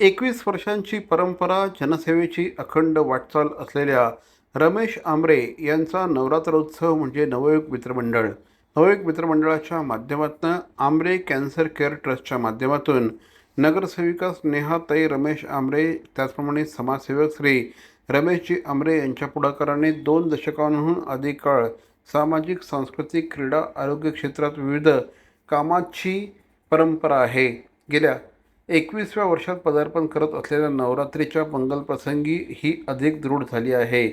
एकवीस वर्षांची परंपरा जनसेवेची अखंड वाटचाल असलेल्या रमेश आमरे यांचा नवरात्रोत्सव म्हणजे नवयुग मित्रमंडळ नवयुग मित्रमंडळाच्या माध्यमातून आमरे कॅन्सर केअर ट्रस्टच्या माध्यमातून नगरसेविका स्नेहाताई रमेश आमरे त्याचप्रमाणे समाजसेवक श्री रमेशजी आमरे यांच्या पुढाकाराने दोन दशकांहून अधिक काळ सामाजिक सांस्कृतिक क्रीडा आरोग्य क्षेत्रात विविध कामाची परंपरा आहे. गेल्या एकवीसव्या वर्षात पदार्पण करत असलेल्या नवरात्रीच्या मंगलप्रसंगी ही अधिक दृढ झाली आहे.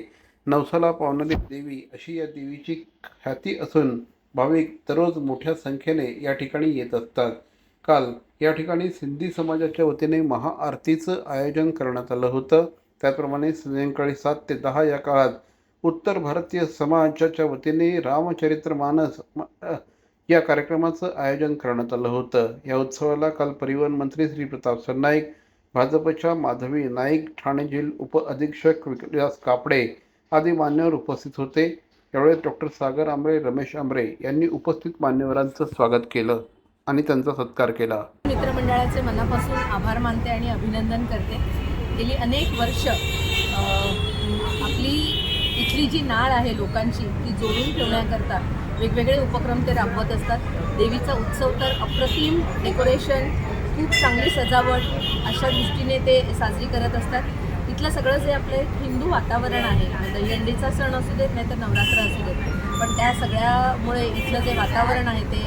नवसाला पावणारी देवी अशी या देवीची ख्याती असून भाविक दररोज मोठ्या संख्येने या ठिकाणी येत असतात. काल या ठिकाणी सिंधी समाजाच्या वतीने महाआरतीचं आयोजन करण्यात आलं होतं. त्याचप्रमाणे सायंकाळी सात ते दहा या काळात उत्तर भारतीय समाजाच्या वतीने रामचरित्र मानस या कार्यक्रमाचं आयोजन करण्यात आलं होतं. या उत्सवाला काल परिवहन मंत्री श्री प्रताप सरनाईक भाजपच्या माधवी नाईक ठाणे जिल्हा उपअधीक्षक विकास कापडे आदी मान्यवर उपस्थित होते. यावेळी डॉक्टर सागर आंबरे रमेश आंबरे यांनी उपस्थित मान्यवरांचं स्वागत केलं आणि त्यांचा सत्कार केला. मित्रमंडळाचे मनापासून आभार मानते आणि अभिनंदन करते. गेली अनेक वर्ष आपली इथली जी नाळ आहे लोकांची ती जोडून ठेवण्याकरता वेगवेगळे उपक्रम ते राबवत असतात. देवीचा उत्सव तर अप्रतिम डेकोरेशन खूप चांगली सजावट अशा दृष्टीने ते साजरी करत असतात. इथलं सगळं जे आपलं एक हिंदू वातावरण आहे दहीहंडीचा सण असू देत नाही तर नवरात्र असू देत पण त्या सगळ्यामुळे इथलं जे वातावरण आहे ते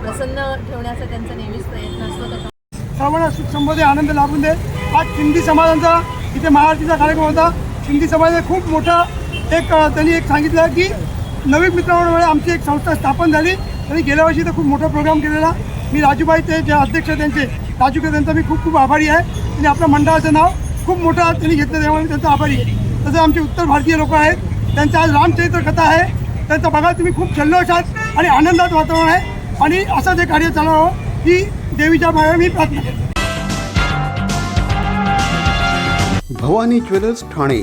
प्रसन्न ठेवण्याचा त्यांचा नेहमीच प्रयत्न असतो. त्याच्या सर्वांना सुख संपदे आनंद लाभून दे. आज सिंधी समाजांचा इथे महाआरतीचा कार्यक्रम होता. सिंधी समाजाने खूप मोठा एक त्यांनी एक सांगितलं की नवीन मित्रांमुळे आमची एक संस्था स्थापन झाली. आणि गेल्या वर्षी तर खूप मोठा प्रोग्राम केलेला. मी राजूबाई ते जे अध्यक्ष त्यांचे राजू के त्यांचा मी खूप खूप आभारी आहे. आणि आपल्या मंडळाचं नाव खूप मोठं त्यांनी घेतलं त्यामुळे मी त्यांचा आभारी आहे. तसं आमचे उत्तर भारतीय लोक आहेत. त्यांचं आज रामचरित्र कथा आहे. त्यांचं बघा तुम्ही खूप जल्लोष आहात आणि आनंदात वातावरण आहे. आणि असं जे कार्य चालवावं ही देवीच्या मागे मी प्रार्थना करतो. भवानी ज्वेलर्स ठाणे.